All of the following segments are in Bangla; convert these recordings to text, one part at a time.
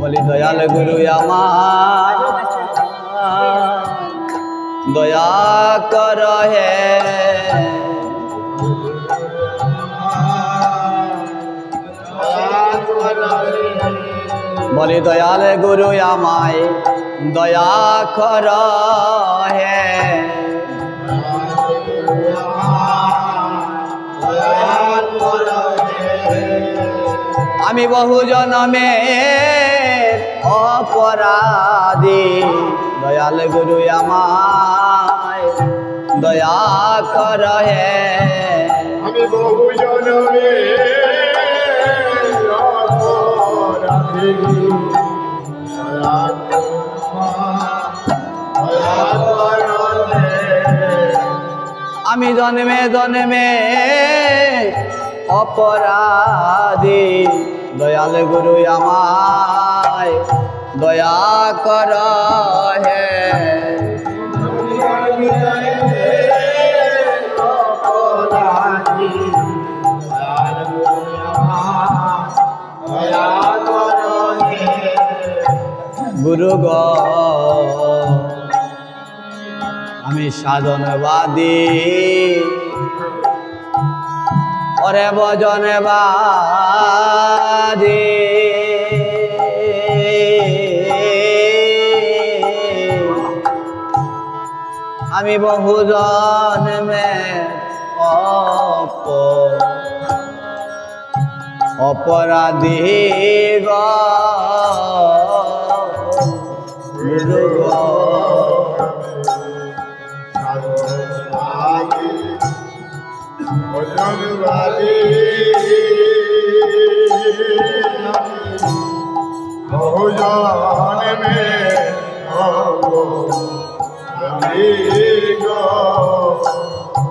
বলি, দয়াল গুরু আমার, দয়া কর হে বলি, দয়াল গুরু আমায় দয়া কর হে আমি বহু জনমে অপরাধী। দয়াল গুরু আমায় দয়া কর হে আমি বহু জনমে। আমি জন্মে জন্মে অপরাধী। দয়াল গুরু আমায় দয়া কর হে। গুরু গ আমি সাধনবাদী ওরে ভজনবাদী আমি বহু জন্মে অপ অপরাধী গ গুরু গ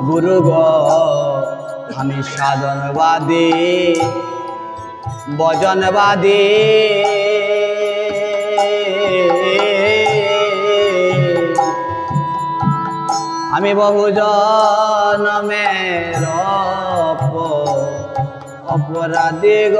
গুরু গ আমি সাধনবাদী বজনবাদী আমি বহু জনমের অপরাধী গ।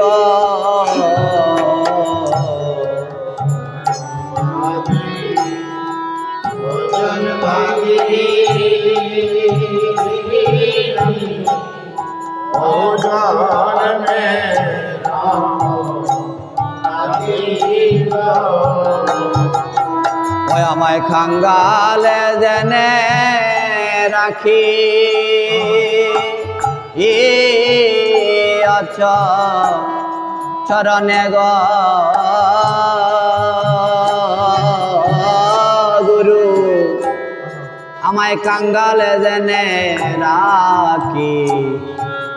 আমায় খাঙ্গালে জেনে রাখি। ই অচ চরণে গ। গুরু আমায় কাঙ্গালে জেনে রাখি।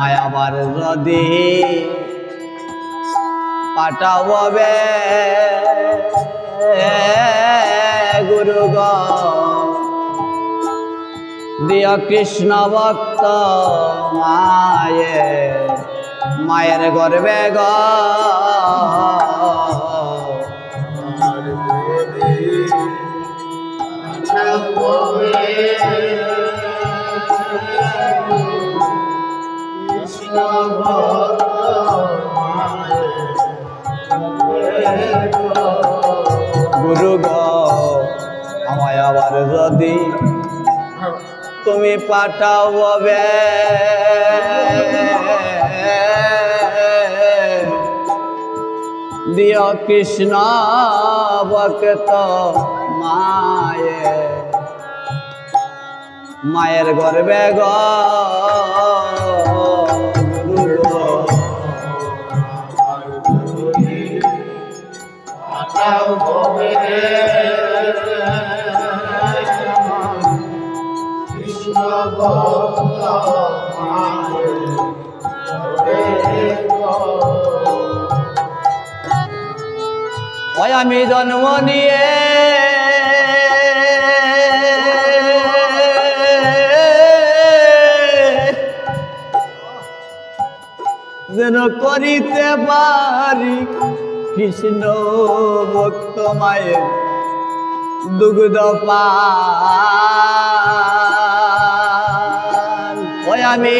আমায় আবার যদি পাঠাবে গুরু গ দিয় কৃষ্ণ ভক্ত মায়ে মায়ের গর্বে গ। গুরু গ যদি তুমি পাঠাবে দিয় কৃষ্ণ ভক্ত মায়ে। মায়ের গর্বে গ আমি যেন করিতে পারি কৃষ্ণ ভক্ত মায়ের দুগ্ধ ওই আমি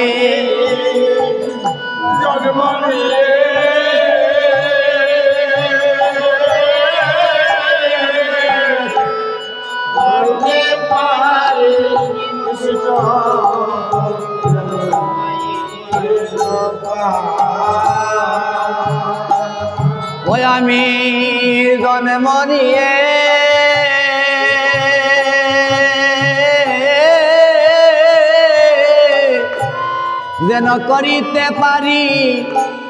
যেন করিতে পারি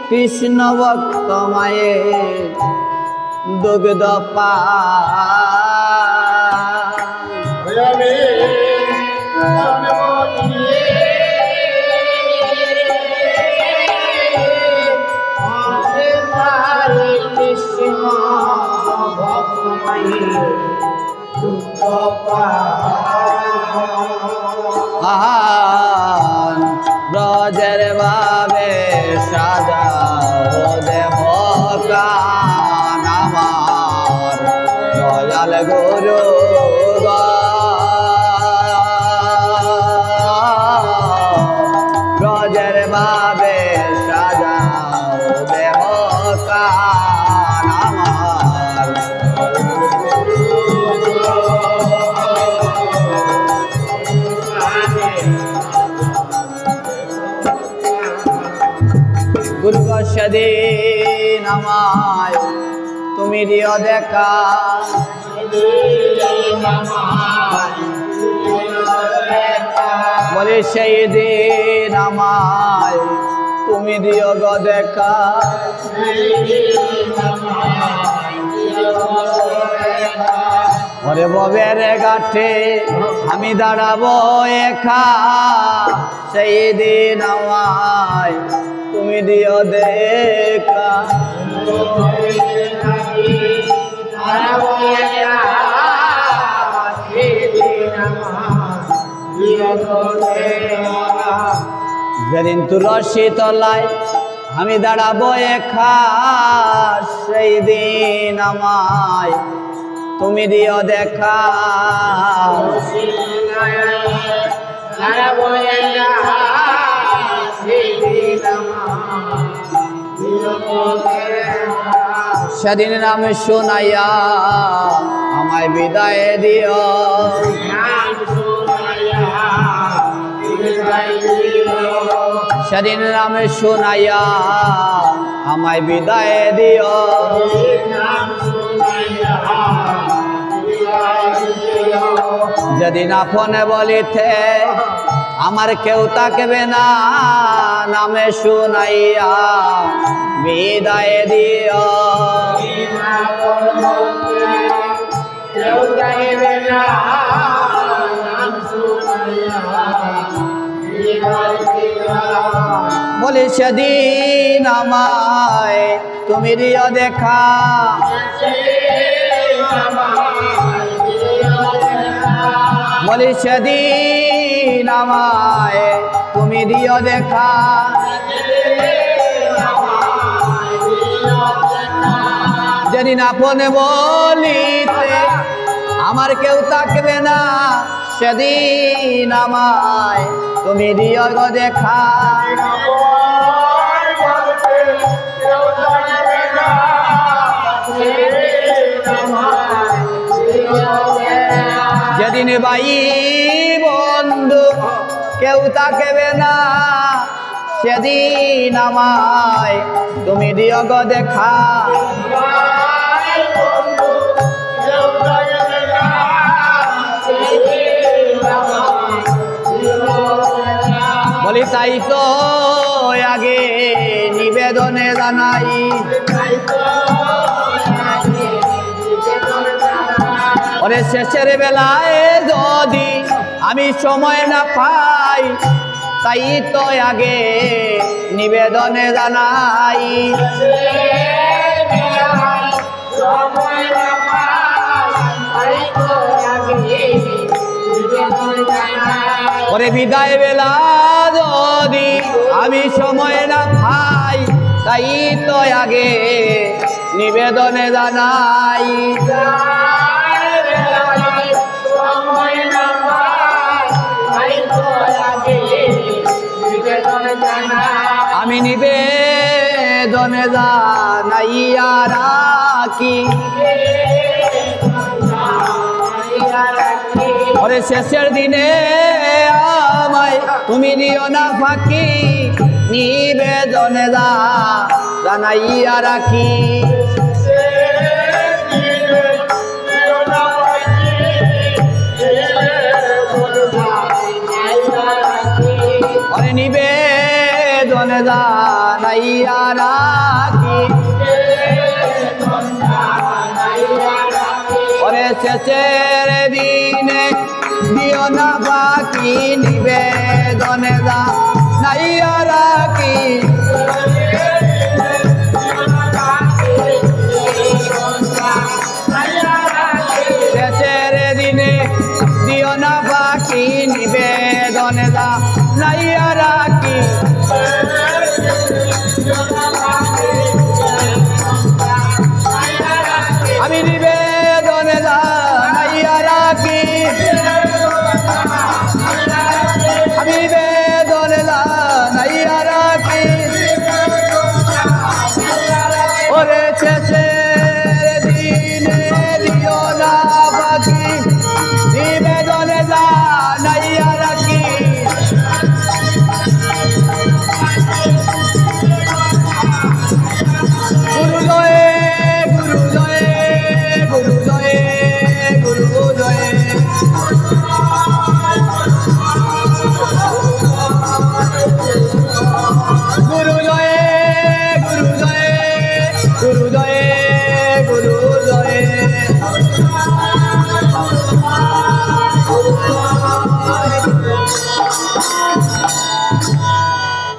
কৃষ্ণ ভক্ত মায়ে দুগ্ধ পা। আমি श्राद्ध তুমি দিও দেখা বলে সেই দিন আমায় তুমি দিও গ দেখা ওরে গাঠে আমি দাঁড়াবো একা। সেই দিন আমায় তুমি দিও দেখা যেদিন তুলসী তলায় আমি দাঁড়াবো একা সেই দিন আমায় তুমি দিও দেখা। সেদিন নাম শোনাইয়া আমায় বিদায় দিও। সেদিন নাম শোনাইয়া আমায় বিদায় দিও। যেদিন আপনে বলিতে আমার কেউ তাকবে না নামে শুনাইয়া বিদায় দিও। বলি সেদিন আমায় তুমি দিও দেখা। বলি সেদিন আমায় তুমি দিও দেখা। যেদিন আপনে বলিতে আমার কেউ তাকবে না, সেদিন আমায় তুমি দিও দেখা। যেদিন বাই বন্ধু কেউ তাকবে না, সেদিন আমায় তুমি দিও গো দেখা। বলি, তাই তো আগে নিবেদনে জানাই। ওরে শেষের বেলায় যদি আমি সময় না পাই, তাই তো আগে নিবেদনে জানাই। ওরে বিদায় বেলা যদি আমি সময় না পাই, তাই তো আগে নিবেদনে জানাই। আমি নিবেদনে জানাইয়া রাখি। ওরে শেষের দিনে আমায় তুমি দিও না ফাঁকি, নিবেদনে যা জানাইয়া রাখি। ওরে নিবেদনে জানাইয়া রাখি। পরে শেষের দিনে দিও না বাকি নিবেদন যা